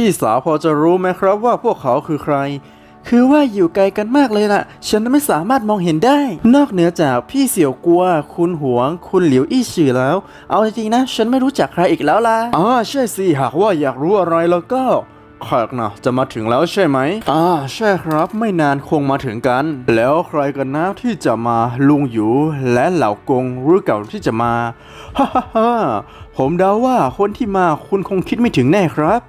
พี่สาวพอจะรู้ไหมครับว่าพวกเขาคือใคร คือว่าอยู่ไกลกันมากเลยล่ะ ฉันไม่สามารถมองเห็นได้ นอกเหนือจากพี่เสี่ยวกัว คุณหวง คุณหลิวอี้ชื่อแล้ว เอาจริงๆนะ ฉันไม่รู้จักใครอีกแล้วล่ะอ๋อใช่สิ หากว่าอยากรู้อะไรแล้วก็แขกนะจะมาถึงแล้วใช่ไหม อ่า ใช่ครับไม่นานคงมาถึงกัน แล้วใครกันนะที่จะมาลุงหยูและเหล่ากงหรือเก่าที่จะมาฮ่าฮ่าฮ่าผมเดาว่าคนที่มาคุณคงคิดไม่ถึงแน่ครับ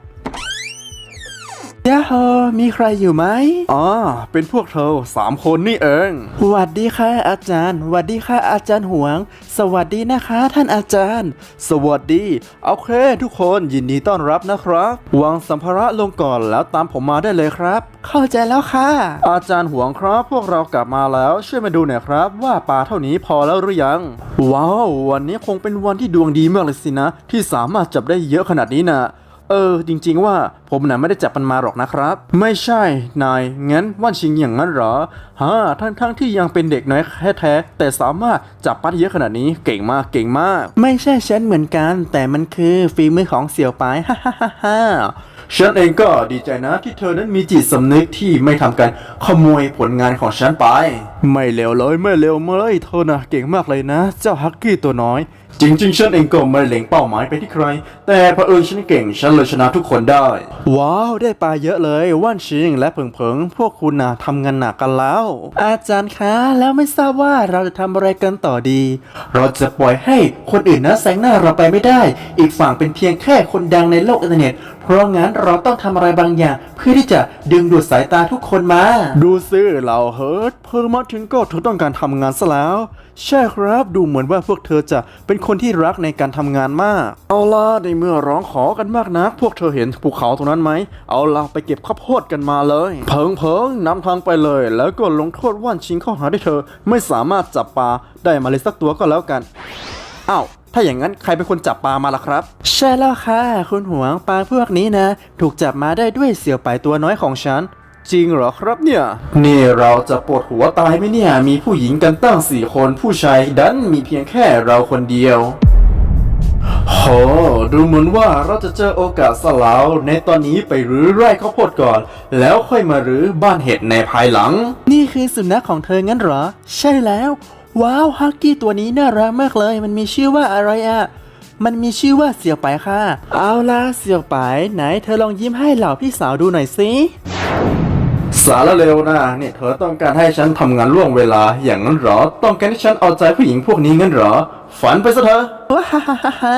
ยาโฮมีใครอยู่ไหมอ๋อ เป็นพวกเธอสามคนนี่เองสวัสดีค่ะอาจารย์สวัสดีค่ะอาจารย์หวง สวัสดีนะคะ ท่านอาจารย์ สวัสดีโอเคทุกคนยินดีต้อนรับนะครับวางสัมภาระลงก่อนแล้วตามผมมาได้เลยครับ เข้าใจแล้วค่ะ อาจารย์หวงครับ พวกเรากลับมาแล้วช่วยมาดูหน่อยครับ ว่าปลาเท่านี้พอแล้วหรือยัง ว้าว วันนี้คงเป็นวันที่ดวงดีมากเลยสินะ ที่สามารถจับได้เยอะขนาดนี้นะ เออ จริงๆว่าผมน่ะไม่ได้จับมันมาหรอกนะครับ ไม่ใช่นาย งั้นว่านชิงอย่างนั้นเหรอฮะทั้งทั้งๆที่ยังเป็นเด็กน้อยแท้ๆแต่สามารถจับปัดเยอะขนาดนี้เก่งมากเก่งมาก ไม่ใช่ฉันเหมือนกัน แต่มันคือฝีมือของเสี่ยวปายฮ่าฮ่าฮ่าฮ่าฉันเองก็ดีใจนะที่เธอนั้นมีจิตสำนึกที่ไม่ทำการขโมยผลงานของฉันไป ไม่เลวเลยไม่เลวเลยเธอนะเก่งมากเลยนะ เจ้าฮักกี้ตัวน้อยจริงๆ ฉันเองก็ไม่เล็งเป้าหมายไปที่ใคร แต่เผอิญฉันเก่ง ฉันเลยชนะทุกคนได้ ว้าว ได้ปลาเยอะเลยว่านชิงและเผิงเผิงพวกคุณนะทำงานหนักกันแล้ว อาจารย์คะ แล้วไม่ทราบว่าเราจะทำอะไรกันต่อดี เราจะปล่อยให้คนอื่นนะแซงหน้าเราไปไม่ได้ อีกฝั่งเป็นเพียงแค่คนดังในโลกอินเทอร์เน็ต เพราะงั้นเราต้องทำอะไรบางอย่าง เพื่อที่จะดึงดูดสายตาทุกคนมา ดูซิเราเฮิร์ตเพิ่มมาถึงก็เธอต้องการทำงานซะแล้ว ใช่ครับดูเหมือนว่าพวกเธอจะเป็นคนที่รักในการทำงานมาก เอาล่ะในเมื่อร้องขอกันมากนะพวกเธอเห็นภูเขาตรงนั้นไหม เอาล่ะไปเก็บข้าวโพดกันมาเลย เพิงเพิงนำทางไปเลย แล้วก็ลงโทษว่านชิงข้อหาที่เธอ ไม่สามารถจับปลาได้มาเลยสักตัวก็แล้วกันอ้าวถ้าอย่างนั้นใครเป็นคนจับปลามาล่ะครับ ใช่แล้วค่ะ คุณหวงปลาพวกนี้นะ ถูกจับมาได้ด้วยเสี่ยวไปตัวน้อยของฉัน จริงเหรอครับเนี่ย นี่เราจะปวดหัวตายไหมเนี่ย มีผู้หญิงกันตั้งสี่คนผู้ชายดันมีเพียงแค่เราคนเดียวโหดูเหมือนว่าเราจะเจอโอกาสสลาวในตอนนี้ไปรื้อไร่ข้าวโพดก่อน แล้วค่อยมารื้อบ้านเห็ดในภายหลัง นี่คือสุนัขของเธองั้นเหรอ ใช่แล้ว ว้าวฮักกี้ตัวนี้น่ารักมากเลย มันมีชื่อว่าอะไรอะมันมีชื่อว่าเสี่ยวไปค่ะ เอาล่ะเสี่ยวไปไหนเธอลองยิ้มให้เหล่าพี่สาวดูหน่อยสิ สารเร็วนะนี่เธอต้องการให้ฉันทำงานล่วงเวลาอย่างนั้นเหรอ ต้องการให้ฉันเอาใจผู้หญิงพวกนี้งั้นเหรอ ฝันไปซะเถอะว้าฮ่าฮ่าฮ่าฮ่า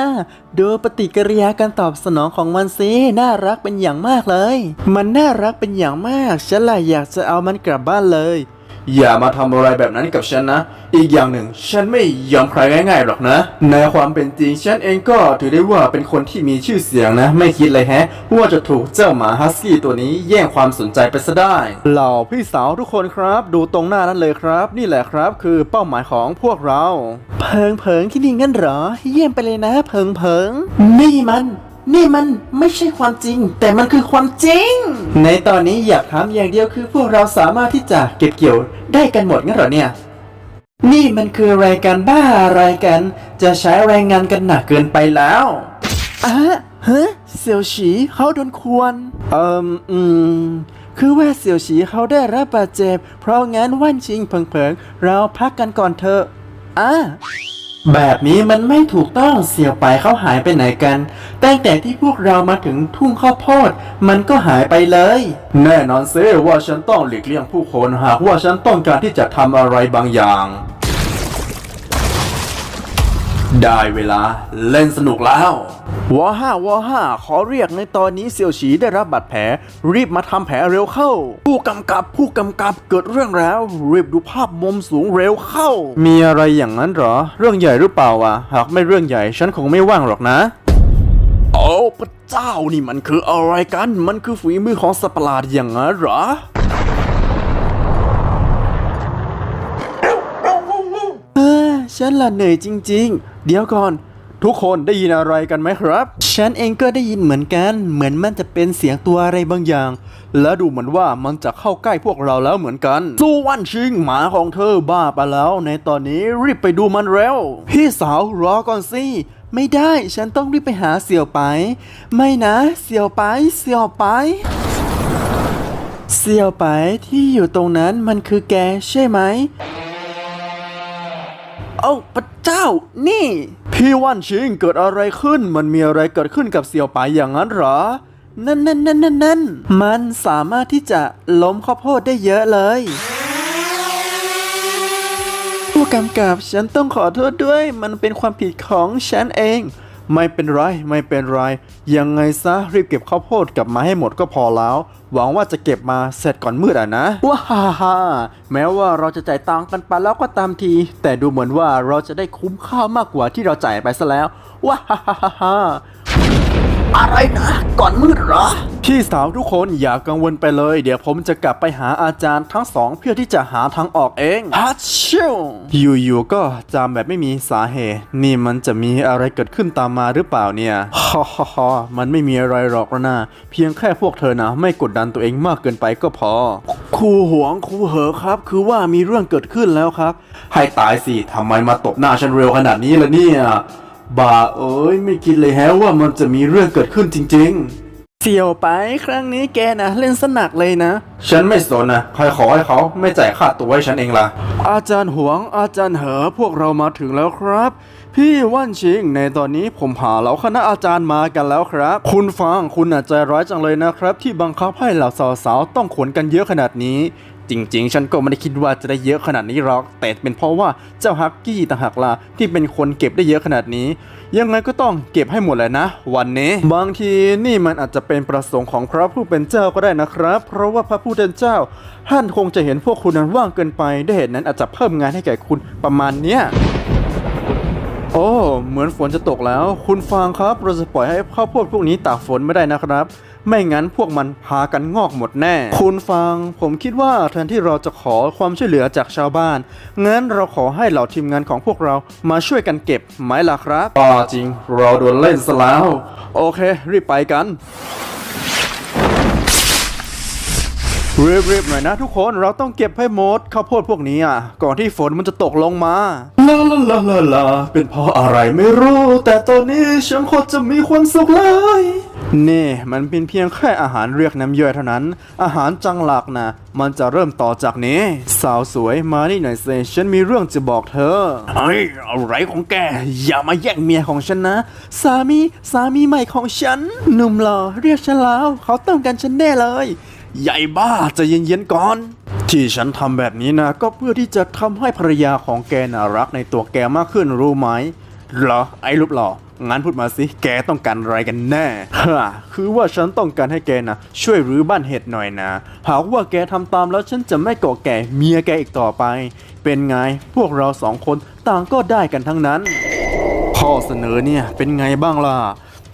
ดูปฏิกิริยาการตอบสนองของมันสิน่ารักเป็นอย่างมากเลย มันน่ารักเป็นอย่างมากฉันล่ะอยากจะเอามันกลับบ้านเลย อย่ามาทำอะไรแบบนั้นกับฉันนะ อีกอย่างหนึ่ง ฉันไม่ยอมใครง่ายๆหรอกนะ ในความเป็นจริงฉันเองก็ถือได้ว่าเป็นคนที่มีชื่อเสียงนะ ไม่คิดเลยแฮะ ว่าจะถูกเจ้าหมาฮัสกี้ตัวนี้แย่งความสนใจไปซะได้ เหล่าพี่สาวทุกคนครับ ดูตรงหน้านั้นเลยครับ นี่แหละครับคือเป้าหมายของพวกเรา เพิงเพิงที่นี่งั้นเหรอ เยี่ยมไปเลยนะ เพิงเพิงนี่มัน นี่มันไม่ใช่ความจริง แต่มันคือความจริง ในตอนนี้อยากถามอย่างเดียวคือพวกเราสามารถที่จะเก็บเกี่ยวได้กันหมดงั้นเหรอเนี่ย นี่มันคือรายการบ้าอะไรกัน จะใช้แรงงานกันหนักเกินไปแล้วอะฮะเสี่ยวฉีเขาโดนควร เอ่มอืม คือว่าเสี่ยวฉีเขาได้รับบาดเจ็บ เพราะงั้นว่านชิงเพิงๆ เราพักกันก่อนเถอะอะ แบบนี้มันไม่ถูกต้องเสี่ยวไปเขาหายไปไหนกัน ตั้งแต่ที่พวกเรามาถึงทุ่งข้าวโพด มันก็หายไปเลย แน่นอนเซว่าฉันต้องหลีกเลี่ยงผู้คนหากว่าฉันต้องการที่จะทำอะไรบางอย่าง ได้เวลาเล่นสนุกแล้ววอห้าวอห้าขอเรียกในตอนนี้เสี่ยวฉีได้รับบาดแผล รีบมาทำแผลเร็วเข้า ผู้กำกับผู้กำกับเกิดเรื่องแล้วรีบดูภาพมุมสูงเร็วเข้า มีอะไรอย่างนั้นเหรอ เรื่องใหญ่หรือเปล่าวะหากไม่เรื่องใหญ่ฉันคงไม่ว่างหรอกนะโอ้พระเจ้านี่มันคืออะไรกัน มันคือฝีมือของสัตว์ประหลาดอย่างนั้นเหรอ เออ ฉันละเหนื่อยจริง ๆ เดี๋ยวก่อน ทุกคนได้ยินอะไรกันไหมครับ ฉันเองก็ได้ยินเหมือนกัน เหมือนมันจะเป็นเสียงตัวอะไรบางอย่าง และดูเหมือนว่ามันจะเข้าใกล้พวกเราแล้วเหมือนกันสู้วันชิงหมาของเธอบ้าไปแล้ว ในตอนนี้รีบไปดูมันเร็ว พี่สาวรอก่อนสิไม่ได้ฉันต้องรีบไปหาเสี่ยวไป ไม่นะเสี่ยวไปเสี่ยวไปเสี่ยวไปที่อยู่ตรงนั้นมันคือแกใช่ไหม เอ้าพระเจ้า นี่ พี่ว่านชิงเกิดอะไรขึ้น มันมีอะไรเกิดขึ้นกับเสี่ยวไปอย่างนั้นเหรอ นั่นนั่นนั่นนั่นนั่นมันสามารถที่จะล้มข้าวโพดได้เยอะเลย ผู้กำกับฉันต้องขอโทษด้วย มันเป็นความผิดของฉันเอง ไม่เป็นไรไม่เป็นไร ยังไงซะรีบเก็บข้าวโพดกลับมาให้หมดก็พอแล้ว หวังว่าจะเก็บมาเสร็จก่อนมืดอะนะ ว้าฮ่าฮ่าแม้ว่าเราจะจ่ายตังค์กันไปแล้วก็ตามที แต่ดูเหมือนว่าเราจะได้คุ้มค่ามากกว่าที่เราจ่ายไปซะแล้ว ว้าฮ่าฮ่าฮ่าฮ่า อะไรนะ ก่อนมืดเหรอ พี่สาวทุกคนอย่ากังวลไปเลย เดี๋ยวผมจะกลับไปหาอาจารย์ทั้งสองเพื่อที่จะหาทางออกเองฮัชชิวอยู่ๆก็จามแบบไม่มีสาเหตุ นี่มันจะมีอะไรเกิดขึ้นตามมาหรือเปล่าเนี่ยฮ่าฮ่าฮ่ามันไม่มีอะไรหรอกนะ เพียงแค่พวกเธอนะ ไม่กดดันตัวเองมากเกินไปก็พอ ครูหวงครูเหอครับ คือว่ามีเรื่องเกิดขึ้นแล้วครับ ให้ตายสิทำไมมาตบหน้าฉันเร็วขนาดนี้ล่ะเนี่ย บ้าเอ้ยไม่คิดเลยแฮะว่ามันจะมีเรื่องเกิดขึ้นจริง ๆ เสี่ยวไปครั้งนี้แกนะเล่นสนักเลยนะ ฉันไม่สนนะใครขอให้เขาไม่จ่ายค่าตัวให้ฉันเองล่ะ อาจารย์หวงอาจารย์เหอพวกเรามาถึงแล้วครับ พี่ว่านชิงในตอนนี้ผมหาเหล่าคณะอาจารย์มากันแล้วครับ คุณฟังคุณอาจใจร้ายจังเลยนะครับ ที่บังคับให้เหล่าสาวๆต้องขนกันเยอะขนาดนี้ จริง ๆ ฉันก็ไม่ได้คิดว่าจะได้เยอะขนาดนี้หรอก แต่เป็นเพราะว่าเจ้าฮักกี้ต่างหากล่ะที่เป็นคนเก็บได้เยอะขนาดนี้ ยังไงก็ต้องเก็บให้หมดเลยนะ วันนี้บางทีนี่มันอาจจะเป็นประสงค์ของพระผู้เป็นเจ้าก็ได้นะครับ เพราะว่าพระผู้เป็นเจ้าท่านคงจะเห็นพวกคุณนั้นว่างเกินไปด้วยเหตุนั้นอาจจะเพิ่มงานให้แก่คุณประมาณเนี้ย โอ้ เหมือนฝนจะตกแล้ว คุณฟางครับ เราจะปล่อยให้ข้าวโพดพวกนี้ตากฝนไม่ได้นะครับ ไม่งั้นพวกมันพากันงอกหมดแน่ คุณฟาง ผมคิดว่าแทนที่เราจะขอความช่วยเหลือจากชาวบ้าน งั้นเราขอให้เหล่าทีมงานของพวกเรามาช่วยกันเก็บไหมล่ะครับอ่าจริง เราโดนเล่นซะแล้ว โอเค รีบไปกัน รีบๆหน่อยนะทุกคนเราต้องเก็บให้หมดข้าวโพดพวกนี้อะ ก่อนที่ฝนมันจะตกลงมาลาลาลาลาลาเป็นเพราะอะไรไม่รู้ แต่ตอนนี้ฉันโคตรจะมีความสุขเลยนี่มันเป็นเพียงแค่อาหารเรียกน้ำย่อยเท่านั้น อาหารจังหลักนะมันจะเริ่มต่อจากนี้ สาวสวยมานี่หน่อยสิฉันมีเรื่องจะบอกเธอเฮ้ยอะไรของแก อย่ามาแย่งเมียของฉันนะ สามีสามีใหม่ของฉันหนุ่มหล่อเรียกฉันแล้ว เขาต้องการฉันแน่เลย ใหญ่บ้าจะเย็นๆก่อน ที่ฉันทำแบบนี้นะ ก็เพื่อที่จะทำให้ภรรยาของแกน่ารักในตัวแกมากขึ้นรู้ไหมเหรอไอ้รูปหล่องั้นพูดมาสิแกต้องการอะไรกันแน่ฮะคือว่าฉันต้องการให้แกนะ ช่วยรื้อบ้านเห็ดหน่อยนะ หากว่าแกทำตามแล้วฉันจะไม่ก่อแก่เมียแกอีกต่อไป เป็นไงพวกเราสองคนต่างก็ได้กันทั้งนั้น ข้อเสนอเนี่ยเป็นไงบ้างล่ะ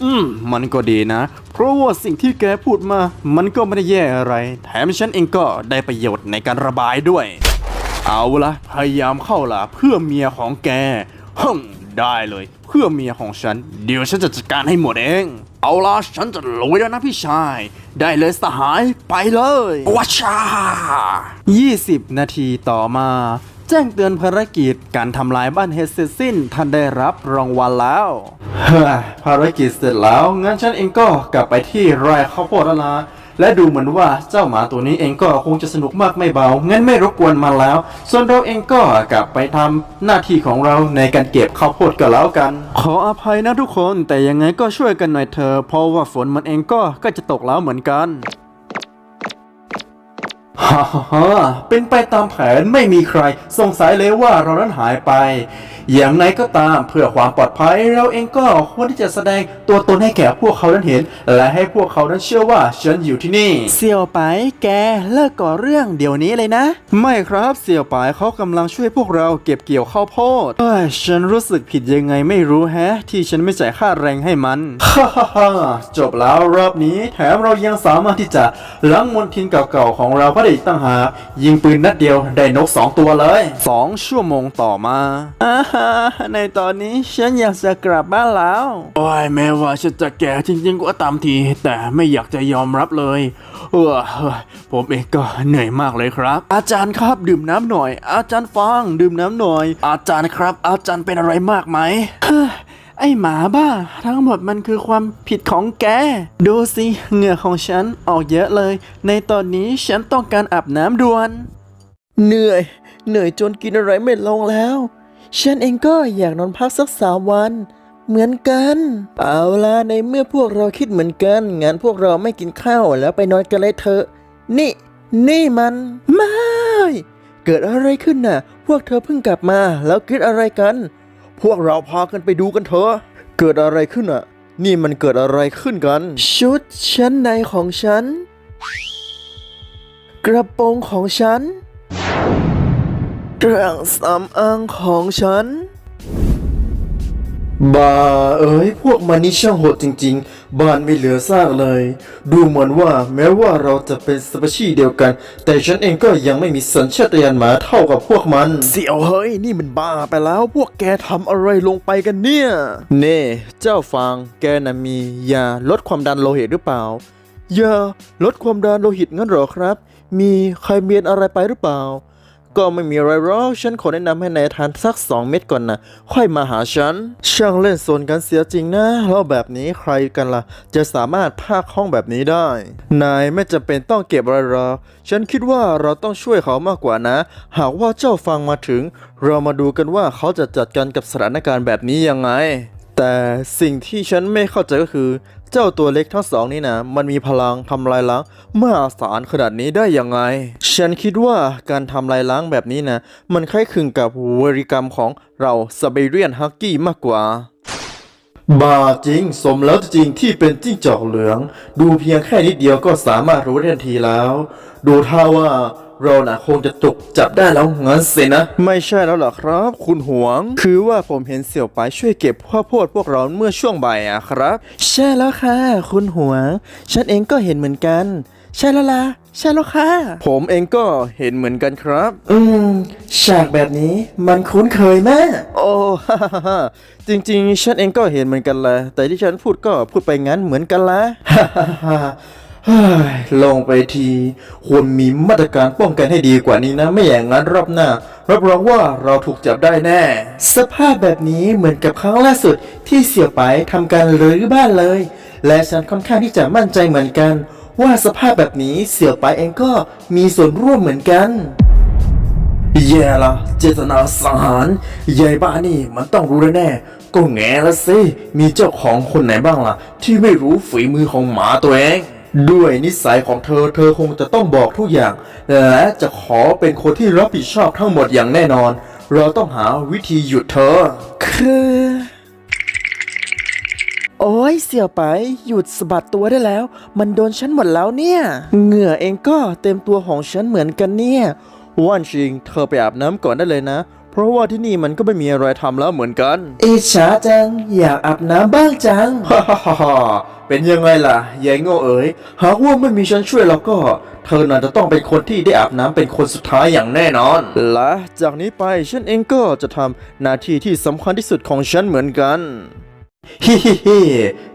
อืม มันก็ดีนะ เพราะว่าสิ่งที่แกพูดมา มันก็ไม่ได้แย่อะไร แถมฉันเองก็ได้ประโยชน์ในการระบายด้วย เอาละพยายามเข้าล่ะเพื่อเมียของแกฮึมได้เลย เพื่อเมียของฉัน เดี๋ยวฉันจะจัดการให้หมดเอง เอาละฉันจะลุยแล้วนะพี่ชาย ได้เลยสหายไปเลยวัชชา20 นาทีต่อมาแจ้งเตือนภารกิจการทำลายบ้านเฮดเสร็จสิ้นท่านได้รับรางวัลแล้วเฮ้ยภารกิจเสร็จแล้วงั้นฉันเองก็กลับไปที่ไร่ข้าวโพดแล้วนะและดูเหมือนว่าเจ้าหมาตัวนี้เองก็คงจะสนุกมากไม่เบา งั้นไม่รบกวนมันแล้ว ส่วนเราเองก็กลับไปทำหน้าที่ของเราในการเก็บข้าวโพดก็แล้วกัน ขออภัยนะทุกคน แต่ยังไงก็ช่วยกันหน่อยเถอะ เพราะว่าฝนมันเองก็ใก็จะตกแล้วเหมือนกัน ฮ่าฮ่าฮ่าเป็นไปตามแผนไม่มีใคร สงสัยเลยว่าเรานั้นหายไป อย่างไรก็ตามเพื่อความปลอดภัยเราเองก็ควรที่จะแสดงตัวตนให้แก่พวกเขานั้นเห็น และให้พวกเขานั้นเชื่อว่าฉันอยู่ที่นี่ เสี่ยวไปแกเลิกก่อเรื่องเดี๋ยวนี้เลยนะ ไม่ครับเสี่ยวไปเขากำลังช่วยพวกเราเก็บเกี่ยวข้าวโพดเอ้ยฉันรู้สึกผิดยังไงไม่รู้แฮะ ที่ฉันไม่จ่ายค่าแรงให้มันฮ่าฮ่าฮ่าจบแล้วรอบนี้แถมเรายังสามารถที่จะล้างมลทินเก่าๆของเราก็ได้อีกตั้งหากยิงปืนนัดเดียวได้นกสองตัวเลยสองชั่วโมงต่อมาอ่าฮะในตอนนี้ฉันอยากจะกลับบ้านแล้ว โอ้ยแม้ว่าฉันจะแก่จริงๆก็ตามที แต่ไม่อยากจะยอมรับเลยเออผมเองก็เหนื่อยมากเลยครับ อาจารย์ครับดื่มน้ำหน่อย อาจารย์ฟังดื่มน้ำหน่อย อาจารย์ครับ อาจารย์เป็นอะไรมากไหม ไอ้หมาบ้า ทั้งหมดมันคือความผิดของแก ดูสิเหงื่อของฉันออกเยอะเลย ในตอนนี้ฉันต้องการอาบน้ำด่วน เหนื่อย เหนื่อยจนกินอะไรไม่ลงแล้ว ฉันเองก็อยากนอนพักสักสามวัน เหมือนกัน เอาล่ะในเมื่อพวกเราคิดเหมือนกันงั้นพวกเราไม่กินข้าวแล้วไปนอนกันเลยเถอะ นี่ นี่มัน ไม่ เกิดอะไรขึ้นน่ะ พวกเธอเพิ่งกลับมาแล้วคิดอะไรกัน พวกเราพากันไปดูกันเถอะ เกิดอะไรขึ้นอะนี่มันเกิดอะไรขึ้นกัน ชุดชั้นในของฉัน กระโปรงของฉันเครื่องสำอางของฉันบ้าเอ้ยพวกมันนี่ช่างโหดจริง ๆ บ้านไม่เหลือซากเลย ดูเหมือนว่าแม้ว่าเราจะเป็นสเปชีส์เดียวกัน แต่ฉันเองก็ยังไม่มีสัญชาตญาณหมาเท่ากับพวกมัน เสี่ยวเฮ้ย นี่มันบ้าไปแล้วพวกแกทำอะไรลงไปกันเนี่ย เน่เจ้าฟางแกน่ะมียาลดความดันโลหิตหรือเปล่ายาลดความดันโลหิตงั้นเหรอครับ มีใครเมียนอะไรไปหรือเปล่า ก็ไม่มีอะไรหรอกฉันขอแนะนำให้นายทานสักสองเม็ดก่อนนะ ค่อยมาหาฉัน ช่างเล่นโซนกันเสียจริงนะ แล้วแบบนี้ใครกันล่ะ จะสามารถพากห้องแบบนี้ได้ นายไม่จำเป็นต้องเก็บอะไรหรอกฉันคิดว่าเราต้องช่วยเขามากกว่านะ หากว่าเจ้าฟังมาถึง เรามาดูกันว่าเขาจะจัดการกับสถานการณ์แบบนี้ยังไง แต่สิ่งที่ฉันไม่เข้าใจก็คือ เจ้าตัวเล็กทั้งสองนี่นะมันมีพลังทำลายล้างมหาศาลขนาดนี้ได้ยังไง ฉันคิดว่าการทำลายล้างแบบนี้นะ มันคล้ายคลึงกับวริกรรมของเราสเบเรียนฮักกี้มากกว่าบาจริง สมแล้วจริงที่เป็นจิ้งจอกเหลือง ดูเพียงแค่นิดเดียวก็สามารถรู้ได้ทันทีแล้ว ดูท่าว่า เราน่ะคงจะตกจับได้แล้วงั้นสินะ ไม่ใช่แล้วหรอครับ คุณหวง คือว่าผมเห็นเสี่ยวไปช่วยเก็บข้าวโพดพวกเราเมื่อช่วงบ่ายอะครับ ใช่แล้วค่ะ คุณหวง ฉันเองก็เห็นเหมือนกัน ใช่แล้วล่ะใช่แล้วค่ะ ผมเองก็เห็นเหมือนกันครับ อืมฉากแบบนี้มันคุ้นเคยมาก โอ้ ฮ่าฮ่าฮ่าจริงๆ ฉันเองก็เห็นเหมือนกันแหละแต่ที่ฉันพูดก็พูดไปงั้นเหมือนกันละฮ่าฮ่าฮ่าเฮ้ย ลงไปทีควรมีมาตรการป้องกันให้ดีกว่านี้นะ ไม่อย่างนั้นรอบหน้า รับรองว่าเราถูกจับได้แน่ สภาพแบบนี้เหมือนกับครั้งล่าสุดที่เสี่ยวไปทำการรื้อบ้านเลย และฉันค่อนข้างที่จะมั่นใจเหมือนกัน ว่าสภาพแบบนี้เสี่ยวไปเองก็มีส่วนร่วมเหมือนกันแย่ละเจตนาสังหารยายบ้านี่มันต้องรู้แน่ก็แง่ละสิมีเจ้าของคนไหนบ้างล่ะ ที่ไม่รู้ฝีมือของหมาตัวเอง ด้วยนิสัยของเธอ เธอคงจะต้องบอกทุกอย่าง และจะขอเป็นคนที่รับผิดชอบทั้งหมดอย่างแน่นอน เราต้องหาวิธีหยุดเธอ คือ โอ้ยเสี่ยวไป หยุดสะบัดตัวได้แล้ว มันโดนฉันหมดแล้วเนี่ย เหงื่อเองก็เต็มตัวของฉันเหมือนกันเนี่ยว่านชิง เธอไปอาบน้ำก่อนได้เลยนะ เพราะว่าที่นี่มันก็ไม่มีอะไรทำแล้วเหมือนกัน อิจฉาจัง อยากอาบน้ำบ้างจัง ฮ่าฮ่าฮ่าฮ่าเป็นยังไงล่ะยายโง่เอ๋ย หากว่าไม่มีฉันช่วยแล้วก็ เธอน่าจะต้องเป็นคนที่ได้อาบน้ำเป็นคนสุดท้ายอย่างแน่นอน และจากนี้ไปฉันเองก็จะทำหน้าที่ที่สำคัญที่สุดของฉันเหมือนกัน ฮิฮิฮิ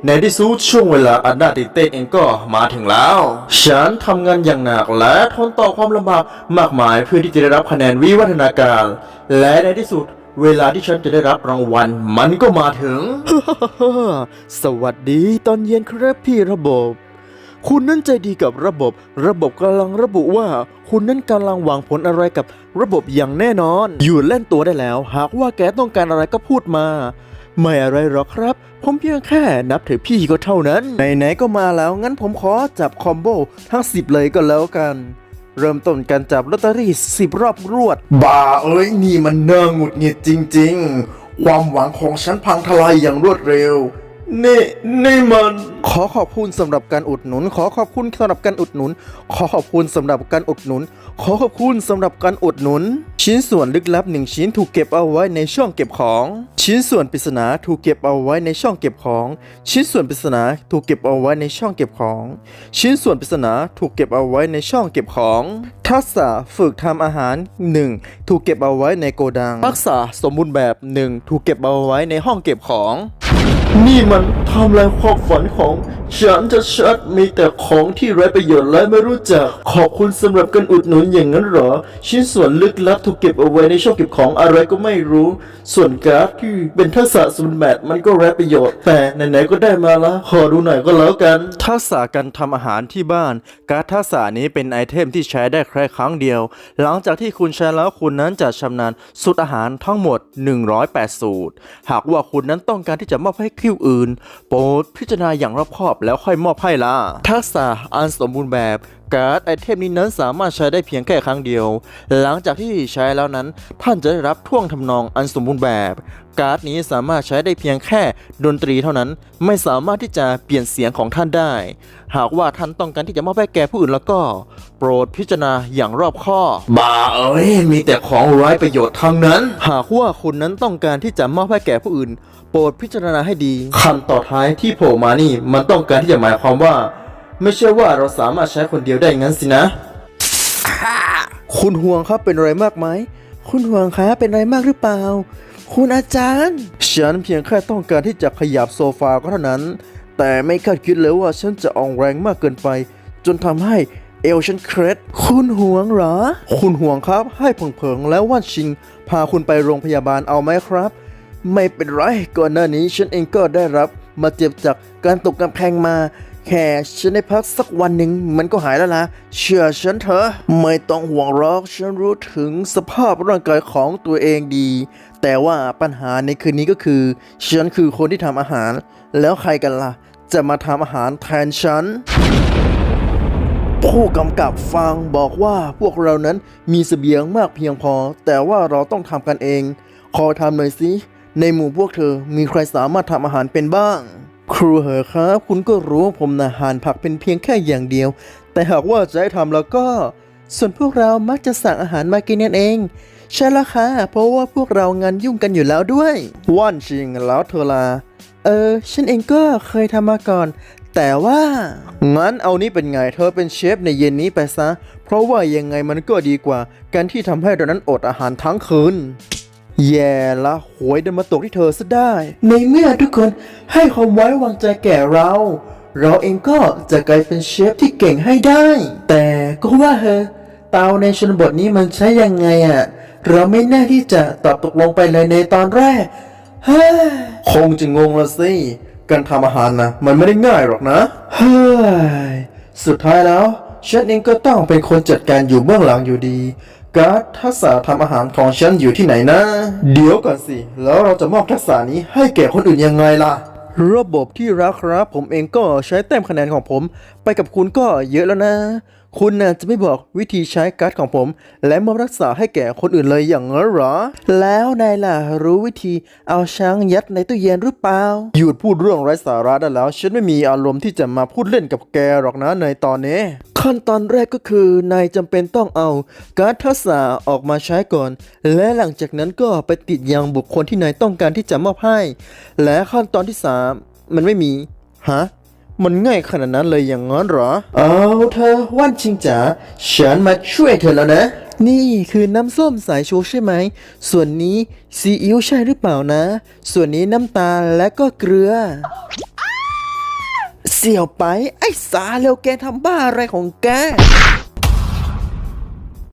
ในที่สุดช่วงเวลาอันน่าตื่นเต้นเองก็มาถึงแล้ว ฉันทำงานอย่างหนักและทนต่อความลำบากมากมายเพื่อที่จะได้รับคะแนนวิวัฒนาการ และในที่สุดเวลาที่ฉันจะได้รับรางวัลมันก็มาถึง สวัสดีตอนเย็นครับพี่ระบบ คุณนั้นใจดีกับระบบ ระบบกำลังระบุว่า คุณนั้นกำลังหวังผลอะไรกับระบบอย่างแน่นอน อยู่เล่นตัวได้แล้ว หากว่าแกต้องการอะไรก็พูดมา ไม่อะไรหรอกครับ ผมเพียงแค่นับถือพี่ก็เท่านั้น ไหนๆก็มาแล้ว งั้นผมขอจับคอมโบทั้ง10เลยก็แล้วกัน เริ่มต้นการจับลอตเตอรี่10รอบรวด บ้าเอ้ยนี่มันเน่าหงุดหงิดจริง ๆ ความหวังของฉันพังทลายอย่างรวดเร็ว นี่นี่มัน ขอขอบคุณสำหรับการอุดหนุน ขอขอบคุณสำหรับการอุดหนุน ขอขอบคุณสำหรับการอุดหนุน ขอขอบคุณสำหรับการอุดหนุน ชิ้นส่วนลึกลับหนึ่งชิ้นถูกเก็บเอาไว้ในช่องเก็บของ ชิ้นส่วนปริศนาถูกเก็บเอาไว้ในช่องเก็บของ ชิ้นส่วนปริศนาถูกเก็บเอาไว้ในช่องเก็บของ ชิ้นส่วนปริศนาถูกเก็บเอาไว้ในช่องเก็บของ ทักษะฝึกทำอาหาร 1 ถูกเก็บเอาไว้ในโกดัง ทักษะสมบูรณ์แบบ 1 ถูกเก็บเอาไว้ในห้องเก็บของ นี่มันทำลายความฝันของฉันจะชัดมีแต่ของที่ไร้ประโยชน์และไม่รู้จัก ขอบคุณสำหรับการอุดหนุนอย่างนั้นเหรอ ชิ้นส่วนลึกลับถูกเก็บเอาไว้ในช่องเก็บของอะไรก็ไม่รู้ ส่วนการ์ดที่เป็นทักษะสมบัติมันก็ไร้ประโยชน์ แต่ไหนๆก็ได้มาละขอดูหน่อยก็แล้วกัน ทักษะการทำอาหารที่บ้าน การดทักษะนี้เป็นไอเทมที่ใช้ได้แค่ครั้งเดียว หลังจากที่คุณใช้แล้วคุณนั้นจะชำนาญสูตรอาหารทั้งหมด 108 สูตร หากว่าคุณนั้นต้องการที่จะมอบให้คิวอื่น โปรดพิจารณาอย่างรอบคอบแล้วค่อยมอบให้ล่ะ ทักษะอันสมบูรณ์แบบการ์ดไอเทมนี้นั้นสามารถใช้ได้เพียงแค่ครั้งเดียว หลังจากที่ใช้แล้วนั้นท่านจะได้รับท่วงทำนองอันสมบูรณ์แบบ การ์ดนี้สามารถใช้ได้เพียงแค่ดนตรีเท่านั้น ไม่สามารถที่จะเปลี่ยนเสียงของท่านได้ หากว่าท่านต้องการที่จะมอบให้แก่ผู้อื่นแล้วก็ โปรดพิจารณาอย่างรอบคอบบ้าเอ้ยมีแต่ของไร้ประโยชน์ทั้งนั้น หากว่าคุณนั้นต้องการที่จะมอบให้แก่ผู้อื่น โปรดพิจารณาให้ดีคำต่อท้ายที่โผล่มานี่มันต้องการที่จะหมายความว่า ไม่ใช่ว่าเราสามารถใช้คนเดียวได้งั้นสินะ คุณห่วงครับเป็นอะไรมากไหม คุณห่วงครับเป็นอะไรมากหรือเปล่า คุณอาจารย์ ฉันเพียงแค่ต้องการที่จะขยับโซฟาก็เท่านั้น แต่ไม่คาดคิดเลยว่าฉันจะออกแรงมากเกินไป จนทำให้เอวฉันเครดคุณห่วงเหรอ คุณห่วงครับ ให้ผงเผงแล้วว่านชิง พาคุณไปโรงพยาบาลเอาไหมครับ ไม่เป็นไรก่อนหน้านี้ฉันเองก็ได้รับมาเจ็บจากการตกกำแพงมา แค่ฉันได้พักสักวันหนึ่งมันก็หายแล้วนะ เชื่อฉันเถอะไม่ต้องห่วงหรอกฉันรู้ถึงสภาพร่างกายของตัวเองดี แต่ว่าปัญหาในคืนนี้ก็คือ ฉันคือคนที่ทำอาหาร แล้วใครกันล่ะ จะมาทำอาหารแทนฉันผู้กำกับฟังบอกว่าพวกเรานั้นมีเสบียงมากเพียงพอ แต่ว่าเราต้องทำกันเอง ขอทำหน่อยสิในหมู่พวกเธอมีใครสามารถทำอาหารเป็นบ้าง ครูเหอครับ คุณก็รู้ว่าผมนะหั่นผักเป็นเพียงแค่อย่างเดียว แต่หากว่าจะให้ทำแล้วก็ ส่วนพวกเรามักจะสั่งอาหารมากินนั่นเอง ใช่แล้วค่ะ เพราะว่าพวกเรางานยุ่งกันอยู่แล้วด้วยว่านชิงแล้วเธอลา เออ ฉันเองก็เคยทำมาก่อน แต่ว่า งั้นเอานี้เป็นไงเธอเป็นเชฟในเย็นนี้ไปซะ เพราะว่ายังไงมันก็ดีกว่า การที่ทำให้เรานั้นอดอาหารทั้งคืน แย่ละหวยเดินมาตกที่เธอซะได้ ในเมื่อทุกคนให้ความไว้วางใจแก่เรา เราเองก็จะกลายเป็นเชฟที่เก่งให้ได้ แต่ก็ว่าเฮอะเตาในชนบทนี้มันใช้ยังไงอะเราไม่น่าที่จะตอบตกลงไปเลยในตอนแรกเฮ้ยคงจะงงละสิการทำอาหารนะมันไม่ได้ง่ายหรอกนะเฮ้ยสุดท้ายแล้วฉันเองก็ต้องเป็นคนจัดการอยู่เบื้องหลังอยู่ดี การ์ดทักษะทำอาหารของฉันอยู่ที่ไหนนะ เดี๋ยวก่อนสิ แล้วเราจะมอบทักษะนี้ให้แก่คนอื่นยังไงล่ะ ระบบที่รักครับผมเองก็ใช้แต้มคะแนนของผม ไปกับคุณก็เยอะแล้วนะ คุณน่ะจะไม่บอกวิธีใช้การ์ดของผม และมอบรักษาให้แก่คนอื่นเลยอย่างนั้นเหรอ แล้วนายล่ะรู้วิธีเอาช้างยัดในตู้เย็นหรือเปล่า หยุดพูดเรื่องไร้สาระได้แล้ว ฉันไม่มีอารมณ์ที่จะมาพูดเล่นกับแกหรอกนะในตอนนี้ ขั้นตอนแรกก็คือนายจำเป็นต้องเอาการ์ดทักษะออกมาใช้ก่อน และหลังจากนั้นก็ไปติดยังบุคคลที่นายต้องการที่จะมอบให้ และขั้นตอนที่สามมันไม่มีฮะ มันง่ายขนาดนั้นเลยอย่างนั้นเหรอ เอาเธอว่านชิงจ๋าฉันมาช่วยเธอแล้วนะ นี่คือน้ำส้มสายชูใช่ไหม ส่วนนี้ซีอิ๊วใช่หรือเปล่านะ ส่วนนี้น้ำตาลและก็เกลือ เสี่ยวไป ไอ้สาเร็วแกทำบ้าอะไรของแก